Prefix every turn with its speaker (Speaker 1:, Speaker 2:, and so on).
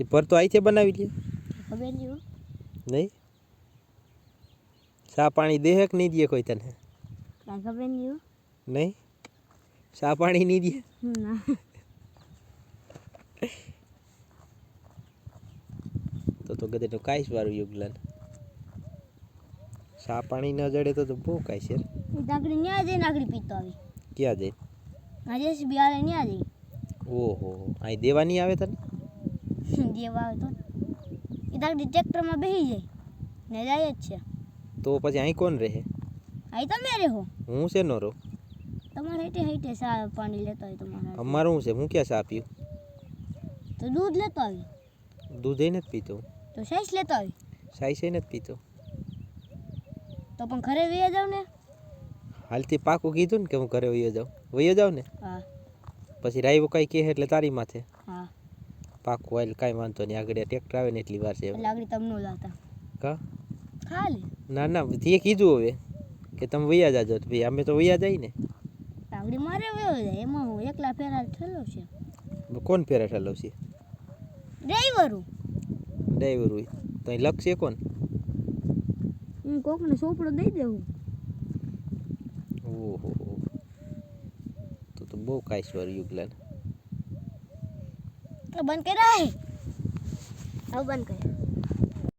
Speaker 1: તે ભર તો અહીંથી બનાવી લે.
Speaker 2: હવે નહીં
Speaker 1: સા પાણી દે કે નહીં દે કોઈ તને?
Speaker 2: ખબર નહીં.
Speaker 1: નહીં? સા પાણી નહીં દે? તો તો ગધેનું કાંઈ વારું યુગલન સા પાણી ન જડે તો તો બહુ કાંઈ છે.
Speaker 2: એ ન્યા જઈ આગળ પીતો આવી.
Speaker 1: ક્યાં જઈ
Speaker 2: આજે બિહારે ન્યા જઈ
Speaker 1: ઓહો અહીં દેવા નહીં આવે તને?
Speaker 2: દેવા આવે તો. એ તાકડી ટ્રેક્ટરમાં બેસી જાય. ને જાય જ છે.
Speaker 1: તો પછી અહીં કોણ રહે?
Speaker 2: અહીં તમે રહો.
Speaker 1: હું છે નો રહો?
Speaker 2: તમારે હેઠે હેઠે સા પાણી લેતો હોય તમારા
Speaker 1: અમારું શું છે? હું ક્યાં ચા પીવું
Speaker 2: તો દૂધ લેતો આવી
Speaker 1: દૂધ એ નથી પીતો
Speaker 2: તો સાઈસ લેતો આવી
Speaker 1: સાઈસ એ નથી પીતો
Speaker 2: તો પણ ઘરે વહી જાવ ને?
Speaker 1: હાલથી પાકું કીધું ને કે હું ઘરે વયો જાઉં. વયો જાઉં ને?
Speaker 2: હા.
Speaker 1: પછી રાઈવો કાંઈ કહે એટલે તારી માથે.
Speaker 2: હા.
Speaker 1: પાકું હાલ કાંઈ વાંધો નહીં. આગળ ટ્રેક્ટર આવે ને એટલી વાર છે.
Speaker 2: એટલે આગળ તમને લાવતા
Speaker 1: કા?
Speaker 2: ખાલી?
Speaker 1: ના ના તે કીધું હવે કે તમે વૈયા જાજો. તો ભાઈ અમે તો વૈયા જાય ને.
Speaker 2: આગળ મારે વયો જાય. એમાં હું એકલા ફેરા ઠેલો છે.
Speaker 1: કોણ ફેરા ઠાલવશે
Speaker 2: ડ્રાઈવરું.
Speaker 1: ડ્રાઈવર હોય. તો લક્ષ્ય કોણ?
Speaker 2: હું કોકને સોપડો દઈ દેવું.
Speaker 1: ઓહો તો તો બહુ કાશ્વર યુગલાન
Speaker 2: તો બંધ કર્યા હવે બંધ કર્યા.